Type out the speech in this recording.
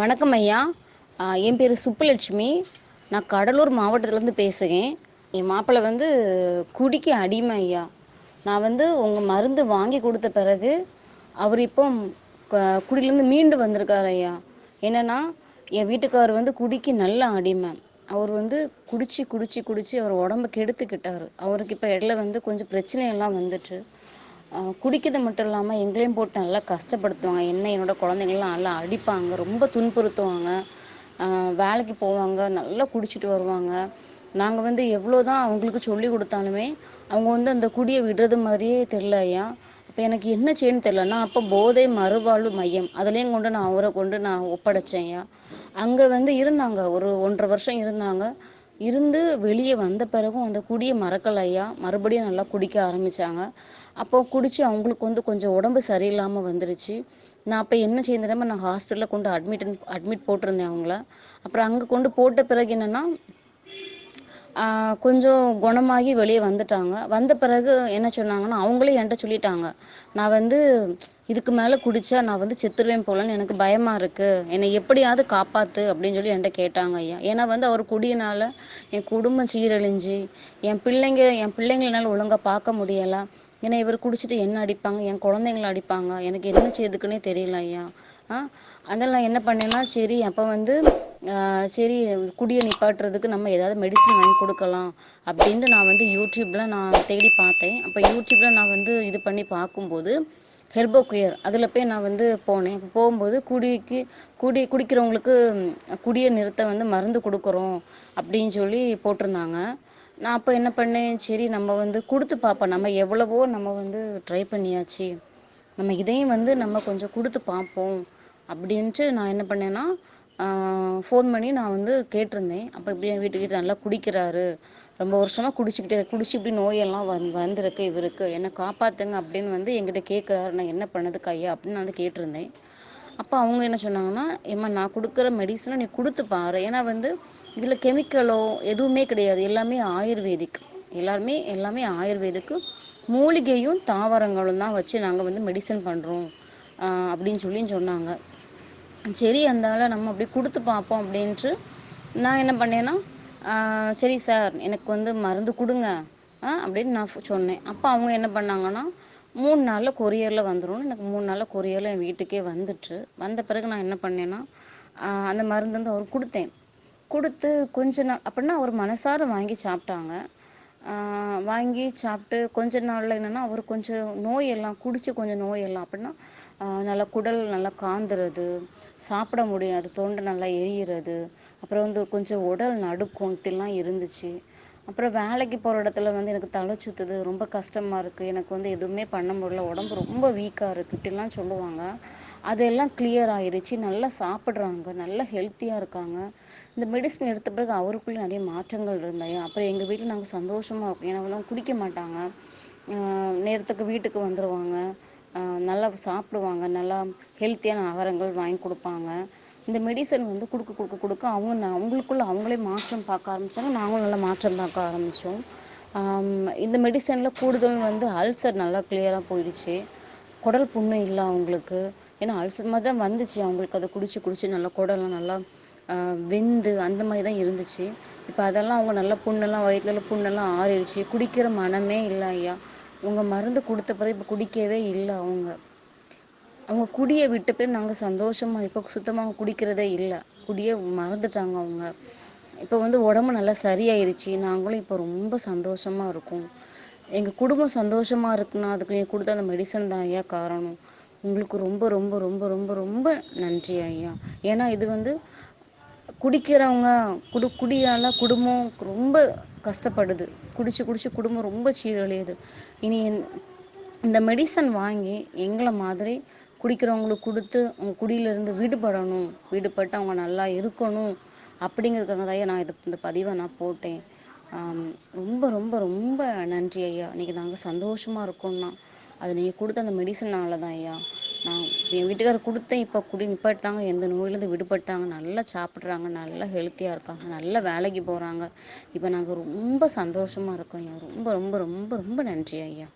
வணக்கம் ஐயா. என் பேர் சுப்புலட்சுமி. நான் கடலூர் மாவட்டத்துலேருந்து பேசுகிறேன். என் மாப்பிள்ளை வந்து குடிக்க அடிமை ஐயா. நான் வந்து உங்கள் மருந்து வாங்கி கொடுத்த பிறகு அவர் இப்போ குடியிலேருந்து மீண்டு வந்திருக்கார் ஐயா. என்னென்னா என் வீட்டுக்காரர் வந்து குடிக்கு நல்ல அடிமை. அவர் வந்து குடிச்சு குடிச்சு குடிச்சு அவர் உடம்ப கெடுத்துக்கிட்டார். அவருக்கு இப்போ இடையில வந்து கொஞ்சம் பிரச்சனையெல்லாம் வந்துட்டு குடிக்கிறது மட்டும் இல்லாமல் எங்களையும் போட்டு நல்லா கஷ்டப்படுத்துவாங்க. என்ன என்னோட குழந்தைங்களாம் நல்லா அடிப்பாங்க ரொம்ப துன்புறுத்துவாங்க. வேலைக்கு போவாங்க நல்லா குடிச்சிட்டு வருவாங்க. நாங்கள் வந்து எவ்வளோ தான் அவங்களுக்கு சொல்லி கொடுத்தாலுமே அவங்க வந்து அந்த குடியை விடுறது மாதிரியே தெரில ஐயா. இப்போ எனக்கு என்ன செய்யணும்னு தெரில நான் அப்போ போதை மறுவாழ்வு மையம். அதுலேயும் கொண்டு நான் அவரை கொண்டு நான் ஒப்படைச்சேன் ஐயா. அங்கே வந்து இருந்தாங்க. ஒரு ஒன்றரை வருஷம் இருந்தாங்க. இருந்து வெளியே வந்த பிறகும் அந்த குடியை மறக்கல ஐயா. மறுபடியும் நல்லா குடிக்க ஆரம்பித்தாங்க அப்போ குடித்து அவங்களுக்கு வந்து கொஞ்சம் உடம்பு சரியில்லாமல் வந்துருச்சு. நான் அப்போ என்ன செய்ய நான் ஹாஸ்பிட்டலில் கொண்டு அட்மிட் அட்மிட் போட்டிருந்தேன் அவங்கள. அப்புறம் அங்கே கொண்டு போட்ட பிறகு என்னென்னா கொஞ்சம் குணமாகி வெளியே வந்துட்டாங்க. வந்த பிறகு என்ன சொன்னாங்கன்னா அவங்களே என்கிட்ட சொல்லிட்டாங்க. நான் வந்து இதுக்கு மேலே குடிச்சா நான் வந்து செத்துருவேன் போலன்னு எனக்கு பயமாக இருக்குது என்னை எப்படியாவது காப்பாற்று அப்படின்னு சொல்லி என்கிட்ட கேட்டாங்க ஐயா. ஏன்னா வந்து அவர் குடியினால் என் குடும்பம் சீரழிஞ்சு என் பிள்ளைங்க என் பிள்ளைங்களால ஒழுங்காக ஒழுங்கா பார்க்க முடியலை. ஏன்னா இவர் குடிச்சிட்டு என்ன அடிப்பாங்க? என் குழந்தைங்கள அடிப்பாங்க. எனக்கு என்ன செய்யுதுக்குன்னே தெரியல ஐயா. ஆ அதெல்லாம் நான் என்ன பண்ணேன்னா சரி அப்போ வந்து சரி குடியை நிப்பாட்டுறதுக்கு நம்ம ஏதாவது மெடிசன் வாங்கி கொடுக்கலாம் அப்படின்ட்டு நான் வந்து யூடியூப்பில் நான் தேடி பார்த்தேன். அப்போ யூடியூப்பில் நான் வந்து இது பண்ணி பார்க்கும்போது ஹெர்போ குயர் அதில் போய் நான் வந்து போனேன். போகும்போது குடிக்கு குடி குடிக்கிறவங்களுக்கு குடியை நிறுத்த வந்து மருந்து கொடுக்குறோம் அப்படின்னு சொல்லி போட்டிருந்தாங்க. நான் அப்போ என்ன பண்ணேன் சரி நம்ம வந்து கொடுத்து பார்ப்போம். நம்ம எவ்வளவோ நம்ம வந்து ட்ரை பண்ணியாச்சு. நம்ம இதையும் வந்து நம்ம கொஞ்சம் கொடுத்து பார்ப்போம் அப்படின்ட்டு நான் என்ன பண்ணேன்னா ஃபோன் பண்ணி நான் வந்து கேட்டிருந்தேன். அப்போ இப்படி என் வீட்டுக்கிட்ட நல்லா குடிக்கிறாரு? ரொம்ப வருஷமாக குடிச்சிக்கிட்டே குடிச்சு இப்படி நோயெல்லாம் வந் வந்திருக்கு இவருக்கு. என்னை காப்பாற்றுங்க அப்படின்னு வந்து என்கிட்ட கேட்குறாரு நான் என்ன பண்ணதுக்கு ஐயா அப்படின்னு நான் வந்து கேட்டிருந்தேன். அப்போ அவங்க என்ன சொன்னாங்கன்னா ஏம்மா நான் கொடுக்குற மெடிசனை நீ கொடுத்து பாரு. ஏன்னா வந்து இதில் கெமிக்கலோ எதுவுமே கிடையாது. எல்லாமே ஆயுர்வேதிக். எல்லாருமே எல்லாமே ஆயுர்வேதிக்கு மூலிகையும் தாவரங்களும் தான் வச்சு நாங்கள் வந்து மெடிசன் பண்ணுறோம் அப்படின்னு சொல்லி சொன்னாங்க. சரி அந்தால நம்ம அப்படி கொடுத்து பார்ப்போம் அப்படின்ட்டு நான் என்ன பண்ணேன்னா சரி சார் எனக்கு வந்து மருந்து கொடுங்க. ஆ அப்படின்னு நான் சொன்னேன். அப்போ அவங்க என்ன பண்ணாங்கன்னா மூணு நாளில் கொரியரில் வந்துடும் எனக்கு மூணு நாளில் கொரியரில் என் வீட்டுக்கே வந்துட்டு வந்த பிறகு நான் என்ன பண்ணேன்னா அந்த மருந்து வந்து அவருக்கு கொடுத்தேன். கொடுத்து கொஞ்ச நாள் அப்படின்னா அவர் மனசார வாங்கி சாப்பிட்டாங்க. வாங்கி சாப்பிட்டு கொஞ்ச நாளில் என்னென்னா அவர் கொஞ்சம் நோயெல்லாம் குடித்து கொஞ்சம் நோயெல்லாம் அப்படின்னா நல்லா குடல் நல்லா காந்துறது சாப்பிட முடியாது தொண்டை நல்லா எரியிறது அப்புறம் வந்து கொஞ்சம் உடல் நடுக்கம் இப்படிலாம் இருந்துச்சு. அப்புறம் வேலைக்கு போகிற இடத்துல வந்து எனக்கு தலை சுற்றுது ரொம்ப கஷ்டமாக இருக்குது எனக்கு வந்து எதுவுமே பண்ண முடியல. உடம்பு ரொம்ப வீக்காக இருக்கு. இப்படிலாம் சொல்லுவாங்க. அதெல்லாம் கிளியர் ஆயிருச்சு. நல்லா சாப்பிட்றாங்க. நல்லா ஹெல்த்தியாக இருக்காங்க. இந்த மெடிசன் எடுத்த பிறகு அவருக்குள்ளே நிறைய மாற்றங்கள் இருந்தாயா அப்புறம் எங்கள் வீட்டில் நாங்கள் சந்தோஷமாக இருக்கோம். ஏன்னா வந்து குடிக்க மாட்டாங்க. நேரத்துக்கு வீட்டுக்கு வந்துடுவாங்க நல்லா சாப்பிடுவாங்க. நல்லா ஹெல்த்தியான ஆகாரங்கள் வாங்கி கொடுப்பாங்க. இந்த மெடிசன் வந்து கொடுக்க கொடுக்க கொடுக்க அவங்க அவங்களுக்குள்ள அவங்களே மாற்றம் பார்க்க ஆரம்பித்தாங்க நாங்களும் நல்லா மாற்றம் பார்க்க ஆரம்பித்தோம் இந்த மெடிசனில் கூடுதல் வந்து அல்சர் நல்லா கிளியராக போயிடுச்சு. குடல் புண்ணு இல்லை அவங்களுக்கு. ஏன்னா அல்சர் மாதிரி தான் வந்துச்சு. அவங்களுக்கு அதை குடிச்சு குடிச்சு நல்லா குடலாம் நல்லா வெந்து அந்த மாதிரி தான் இருந்துச்சு. இப்போ அதெல்லாம் அவங்க நல்லா புண்ணெல்லாம் வயிற்றுல புண்ணெல்லாம் ஆறிடுச்சு. குடிக்கிற மனமே இல்லை ஐயா. உங்கள் மருந்து கொடுத்த பிறகு இப்போ குடிக்கவே இல்லை அவங்க. அவங்க குடியை விட்ட பேர் நாங்கள் சந்தோஷமாக இப்போ சுத்தமாக அவங்க குடிக்கிறதே இல்லை. குடியை மறந்துட்டாங்க அவங்க. இப்போ வந்து உடம்பு நல்லா சரியாயிருச்சு. நாங்களும் இப்போ ரொம்ப சந்தோஷமாக இருக்கோம். எங்கள் குடும்பம் சந்தோஷமாக இருக்குன்னா அதுக்கு நீங்கள் கொடுத்த அந்த மெடிசன் தான் ஐயா காரணம். உங்களுக்கு ரொம்ப ரொம்ப ரொம்ப ரொம்ப ரொம்ப நன்றி ஐயா. ஏன்னா இது வந்து குடிக்கிறவங்க குடு குடியால் குடும்பம் ரொம்ப கஷ்டப்படுது. குடிச்சு குடிச்சு குடும்பம் ரொம்ப சீரழியுது. இனி இந்த மெடிசன் வாங்கி எங்களை மாதிரி குடிக்கிறவங்களுக்கு கொடுத்து அவங்க குடியிலிருந்து விடுபடணும். விடுபட்டு அவங்க நல்லா இருக்கணும். அப்படிங்கிறதுக்காக தான் ஐயா நான் இது இந்த பதிவை நான் போட்டேன். ரொம்ப ரொம்ப ரொம்ப நன்றி ஐயா. இன்னைக்கு நாங்கள் சந்தோஷமாக இருக்கோம்னா அது நீங்கள் கொடுத்த அந்த மெடிசனால தான் ஐயா நான் என் வீட்டுக்காரர் கொடுத்தேன் இப்போ குடி நிப்பாட்டாங்க எந்த நோயிலேருந்து விடுபட்டாங்க. நல்லா சாப்பிட்றாங்க. நல்லா ஹெல்த்தியாக இருக்காங்க. நல்லா வேலைக்கு போகிறாங்க இப்போ நாங்கள் ரொம்ப சந்தோஷமாக இருக்கோம் ஐயா. ரொம்ப ரொம்ப ரொம்ப ரொம்ப நன்றி ஐயா.